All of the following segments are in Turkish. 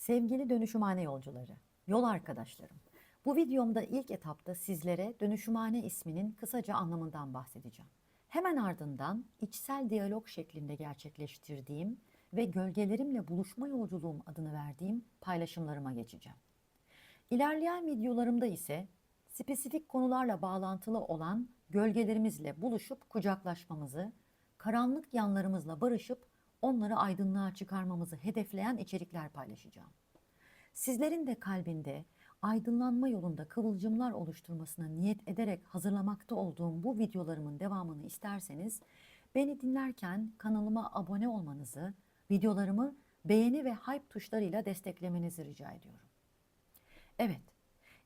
Sevgili dönüşümhane yolcuları, yol arkadaşlarım. Bu videomda ilk etapta sizlere dönüşümhane isminin kısaca anlamından bahsedeceğim. Hemen ardından içsel diyalog şeklinde gerçekleştirdiğim ve gölgelerimle buluşma yolculuğum adını verdiğim paylaşımlarıma geçeceğim. İlerleyen videolarımda ise spesifik konularla bağlantılı olan gölgelerimizle buluşup kucaklaşmamızı, karanlık yanlarımızla barışıp onları aydınlığa çıkarmamızı hedefleyen içerikler paylaşacağım. Sizlerin de kalbinde aydınlanma yolunda kıvılcımlar oluşturmasına niyet ederek hazırlamakta olduğum bu videolarımın devamını isterseniz beni dinlerken kanalıma abone olmanızı, videolarımı beğeni ve hype tuşlarıyla desteklemenizi rica ediyorum. Evet,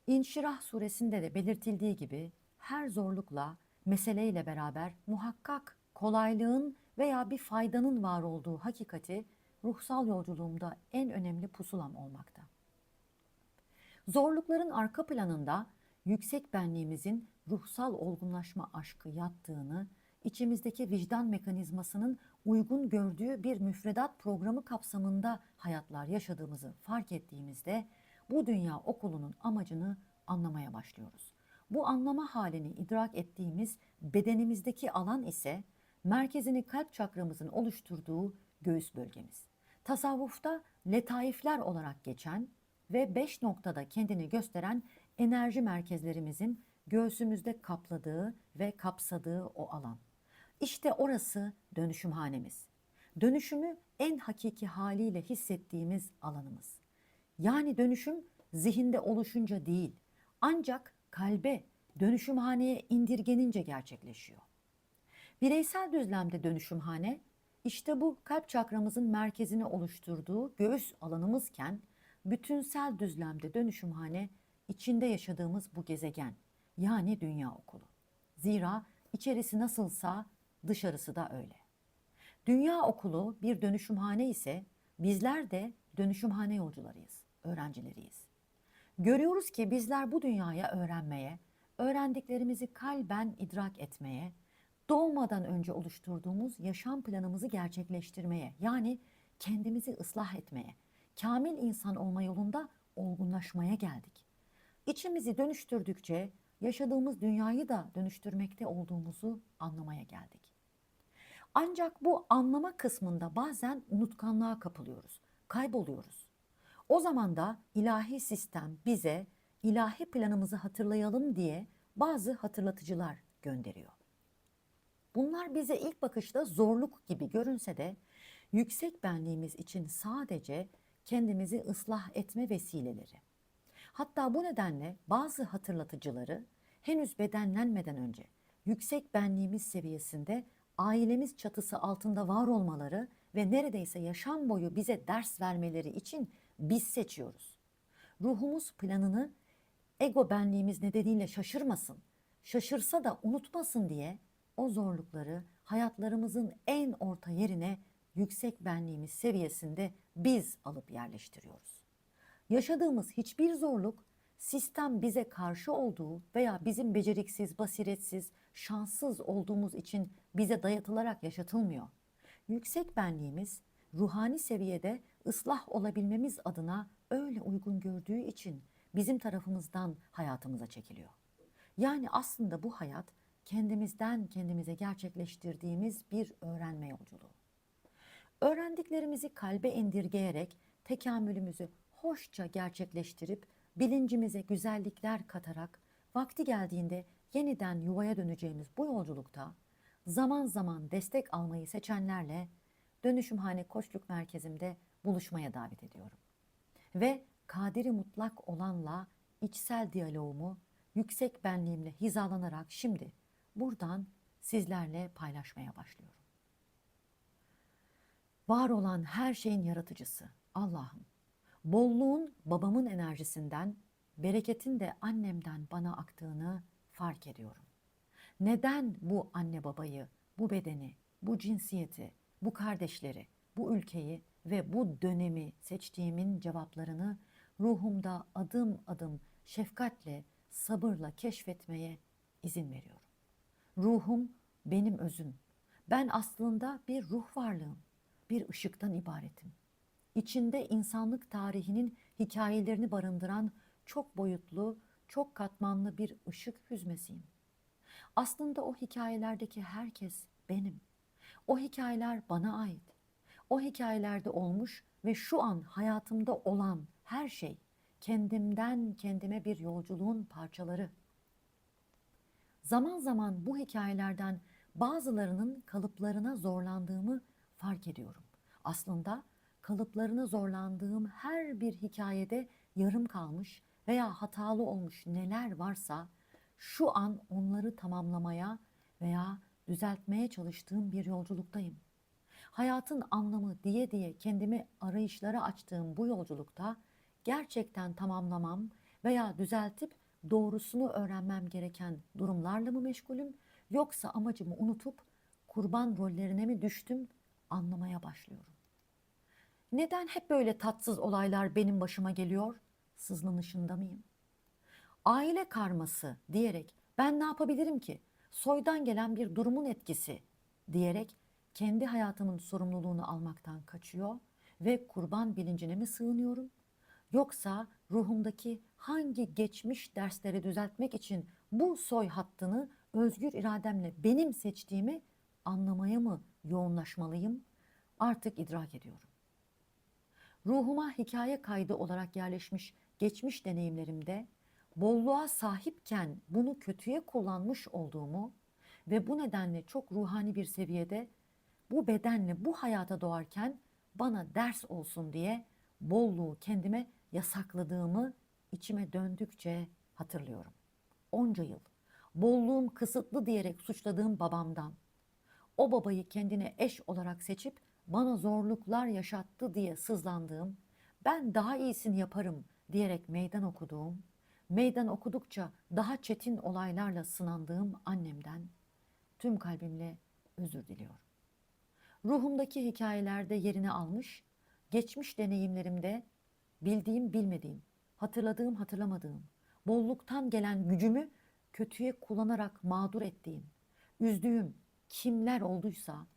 İnşirah suresinde de belirtildiği gibi her zorlukla, meseleyle beraber muhakkak kolaylığın veya bir faydanın var olduğu hakikati ruhsal yolculuğumda en önemli pusulam olmakta. Zorlukların arka planında yüksek benliğimizin ruhsal olgunlaşma aşkı yattığını, içimizdeki vicdan mekanizmasının uygun gördüğü bir müfredat programı kapsamında hayatlar yaşadığımızı fark ettiğimizde bu dünya okulunun amacını anlamaya başlıyoruz. Bu anlama halini idrak ettiğimiz bedenimizdeki alan ise merkezini kalp çakramızın oluşturduğu göğüs bölgemiz. Tasavvufta letaifler olarak geçen ve beş noktada kendini gösteren enerji merkezlerimizin göğsümüzde kapladığı ve kapsadığı o alan. İşte orası dönüşümhanemiz. Dönüşümü en hakiki haliyle hissettiğimiz alanımız. Yani dönüşüm zihinde oluşunca değil, ancak kalbe, dönüşümhaneye indirgenince gerçekleşiyor. Bireysel düzlemde dönüşümhane, işte bu kalp çakramızın merkezini oluşturduğu göğüs alanımızken, bütünsel düzlemde dönüşümhane, içinde yaşadığımız bu gezegen, yani dünya okulu. Zira içerisi nasılsa dışarısı da öyle. Dünya okulu bir dönüşümhane ise bizler de dönüşümhane yolcularıyız, öğrencileriyiz. Görüyoruz ki bizler bu dünyaya öğrenmeye, öğrendiklerimizi kalben idrak etmeye, doğmadan önce oluşturduğumuz yaşam planımızı gerçekleştirmeye, yani kendimizi ıslah etmeye, kamil insan olma yolunda olgunlaşmaya geldik. İçimizi dönüştürdükçe yaşadığımız dünyayı da dönüştürmekte olduğumuzu anlamaya geldik. Ancak bu anlama kısmında bazen unutkanlığa kapılıyoruz, kayboluyoruz. O zaman da ilahi sistem bize ilahi planımızı hatırlayalım diye bazı hatırlatıcılar gönderiyor. Bunlar bize ilk bakışta zorluk gibi görünse de yüksek benliğimiz için sadece kendimizi ıslah etme vesileleri. Hatta bu nedenle bazı hatırlatıcıları henüz bedenlenmeden önce yüksek benliğimiz seviyesinde ailemiz çatısı altında var olmaları ve neredeyse yaşam boyu bize ders vermeleri için biz seçiyoruz. Ruhumuz planını ego benliğimiz nedeniyle şaşırmasın, şaşırsa da unutmasın diye o zorlukları hayatlarımızın en orta yerine yüksek benliğimiz seviyesinde biz alıp yerleştiriyoruz. Yaşadığımız hiçbir zorluk sistem bize karşı olduğu veya bizim beceriksiz, basiretsiz, şanssız olduğumuz için bize dayatılarak yaşatılmıyor. Yüksek benliğimiz ruhani seviyede ıslah olabilmemiz adına öyle uygun gördüğü için bizim tarafımızdan hayatımıza çekiliyor. Yani aslında bu hayat kendimizden kendimize gerçekleştirdiğimiz bir öğrenme yolculuğu. Öğrendiklerimizi kalbe indirgeyerek tekamülümüzü hoşça gerçekleştirip bilincimize güzellikler katarak vakti geldiğinde yeniden yuvaya döneceğimiz bu yolculukta zaman zaman destek almayı seçenlerle Dönüşümhane Koçluk Merkezimde buluşmaya davet ediyorum. Ve kaderi mutlak olanla içsel diyaloğumu yüksek benliğimle hizalanarak şimdi buradan sizlerle paylaşmaya başlıyorum. Var olan her şeyin yaratıcısı Allah'ım. Bolluğun babamın enerjisinden, bereketin de annemden bana aktığını fark ediyorum. Neden bu anne babayı, bu bedeni, bu cinsiyeti, bu kardeşleri, bu ülkeyi ve bu dönemi seçtiğimin cevaplarını ruhumda adım adım şefkatle, sabırla keşfetmeye izin veriyorum. Ruhum benim özüm. Ben aslında bir ruh varlığım, bir ışıktan ibaretim. içinde insanlık tarihinin hikayelerini barındıran çok boyutlu, çok katmanlı bir ışık hüzmesiyim. Aslında o hikayelerdeki herkes benim. O hikayeler bana ait. O hikayelerde olmuş ve şu an hayatımda olan her şey kendimden kendime bir yolculuğun parçaları. Zaman zaman bu hikayelerden bazılarının kalıplarına zorlandığımı fark ediyorum. Aslında kalıplarına zorlandığım her bir hikayede yarım kalmış veya hatalı olmuş neler varsa şu an onları tamamlamaya veya düzeltmeye çalıştığım bir yolculuktayım. Hayatın anlamı diye diye kendimi arayışlara açtığım bu yolculukta gerçekten tamamlamam veya düzeltip doğrusunu öğrenmem gereken durumlarla mı meşgulüm yoksa amacımı unutup kurban rollerine mi düştüm anlamaya başlıyorum. Neden hep böyle tatsız olaylar benim başıma geliyor? Sızlanışında mıyım? Aile karması diyerek ben ne yapabilirim ki? Soydan gelen bir durumun etkisi diyerek kendi hayatımın sorumluluğunu almaktan kaçıyor ve kurban bilincine mi sığınıyorum? Yoksa ruhumdaki hangi geçmiş dersleri düzeltmek için bu soy hattını özgür irademle benim seçtiğimi anlamaya mı yoğunlaşmalıyım? Artık idrak ediyorum. Ruhuma hikaye kaydı olarak yerleşmiş geçmiş deneyimlerimde bolluğa sahipken bunu kötüye kullanmış olduğumu ve bu nedenle çok ruhani bir seviyede bu bedenle bu hayata doğarken bana ders olsun diye bolluğu kendime yasakladığımı içime döndükçe hatırlıyorum. Onca yıl bolluğum kısıtlı diyerek suçladığım babamdan, o babayı kendine eş olarak seçip bana zorluklar yaşattı diye sızlandığım, ben daha iyisini yaparım diyerek meydan okuduğum, meydan okudukça daha çetin olaylarla sınandığım annemden tüm kalbimle özür diliyorum. Ruhumdaki hikayelerde yerini almış, geçmiş deneyimlerimde bildiğim bilmediğim, hatırladığım hatırlamadığım, bolluktan gelen gücümü kötüye kullanarak mağdur ettiğim, üzdüğüm kimler olduysa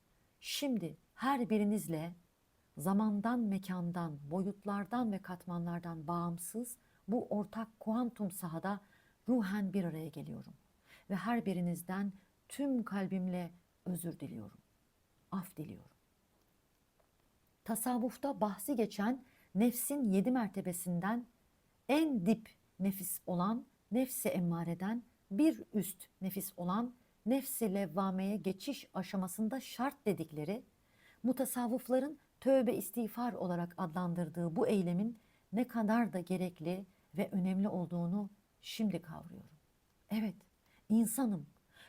şimdi her birinizle zamandan, mekandan, boyutlardan ve katmanlardan bağımsız bu ortak kuantum sahada ruhen bir araya geliyorum. Ve her birinizden tüm kalbimle özür diliyorum. Af diliyorum. Tasavvufta bahsi geçen nefsin yedi mertebesinden en dip nefis olan nefsi emmareden bir üst nefis olan nefsi levvameye geçiş aşamasında şart dedikleri mutasavvıfların tövbe istiğfar olarak adlandırdığı bu eylemin ne kadar da gerekli ve önemli olduğunu şimdi kavruyorum. Evet, insanım.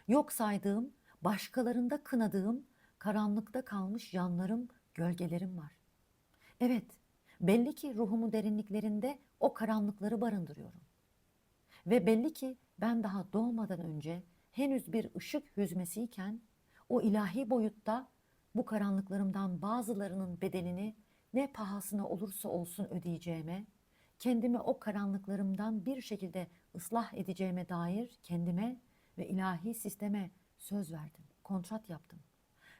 Yok saydığım, başkalarında kınadığım, karanlıkta kalmış yanlarım, gölgelerim var. Evet, belli ki ruhumu derinliklerinde o karanlıkları barındırıyorum. Ve belli ki ben daha doğmadan önce henüz bir ışık hüzmesiyken o ilahi boyutta bu karanlıklarımdan bazılarının bedelini ne pahasına olursa olsun ödeyeceğime, kendimi o karanlıklarımdan bir şekilde ıslah edeceğime dair kendime ve ilahi sisteme söz verdim, kontrat yaptım.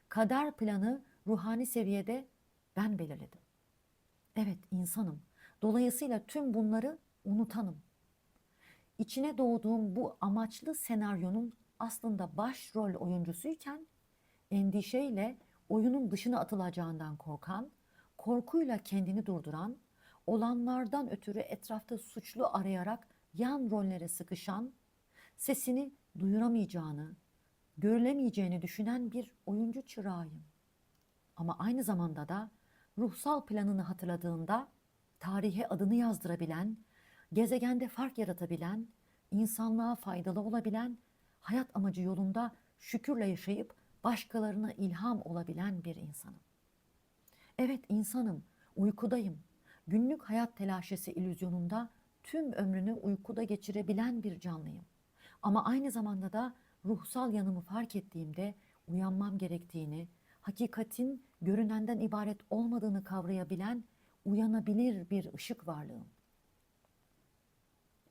Kader planı ruhani seviyede ben belirledim. Evet insanım. Dolayısıyla tüm bunları unutanım. İçine doğduğum bu amaçlı senaryonun aslında başrol oyuncusuyken endişeyle oyunun dışına atılacağından korkan, korkuyla kendini durduran, olanlardan ötürü etrafta suçlu arayarak yan rollere sıkışan, sesini duyuramayacağını, görülemeyeceğini düşünen bir oyuncu çırağıyım. Ama aynı zamanda da ruhsal planını hatırladığında tarihe adını yazdırabilen, gezegende fark yaratabilen, insanlığa faydalı olabilen, hayat amacı yolunda şükürle yaşayıp başkalarına ilham olabilen bir insanım. Evet insanım, uykudayım. Günlük hayat telaşesi illüzyonunda tüm ömrünü uykuda geçirebilen bir canlıyım. Ama aynı zamanda da ruhsal yanımı fark ettiğimde uyanmam gerektiğini, hakikatin görünenden ibaret olmadığını kavrayabilen uyanabilir bir ışık varlığım.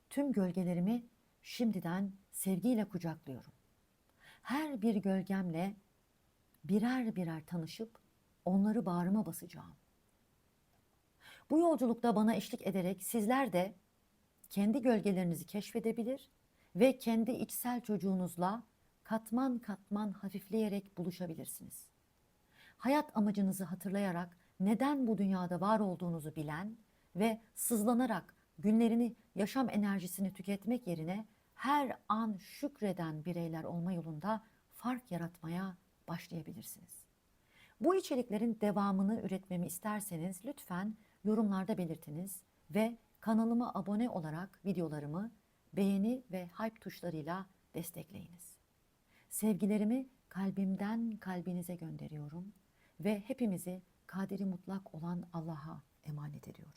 Tüm gölgelerimi şimdiden sevgiyle kucaklıyorum. Her bir gölgemle birer birer tanışıp onları bağrıma basacağım. Bu yolculukta bana eşlik ederek sizler de kendi gölgelerinizi keşfedebilir ve kendi içsel çocuğunuzla katman katman hafifleyerek buluşabilirsiniz. Hayat amacınızı hatırlayarak neden bu dünyada var olduğunuzu bilen ve sızlanarak günlerini yaşam enerjisini tüketmek yerine her an şükreden bireyler olma yolunda fark yaratmaya başlayabilirsiniz. Bu içeriklerin devamını üretmemi isterseniz lütfen yorumlarda belirtiniz ve kanalıma abone olarak videolarımı beğeni ve hype tuşlarıyla destekleyiniz. Sevgilerimi kalbimden kalbinize gönderiyorum ve hepimizi kaderi mutlak olan Allah'a emanet ediyorum.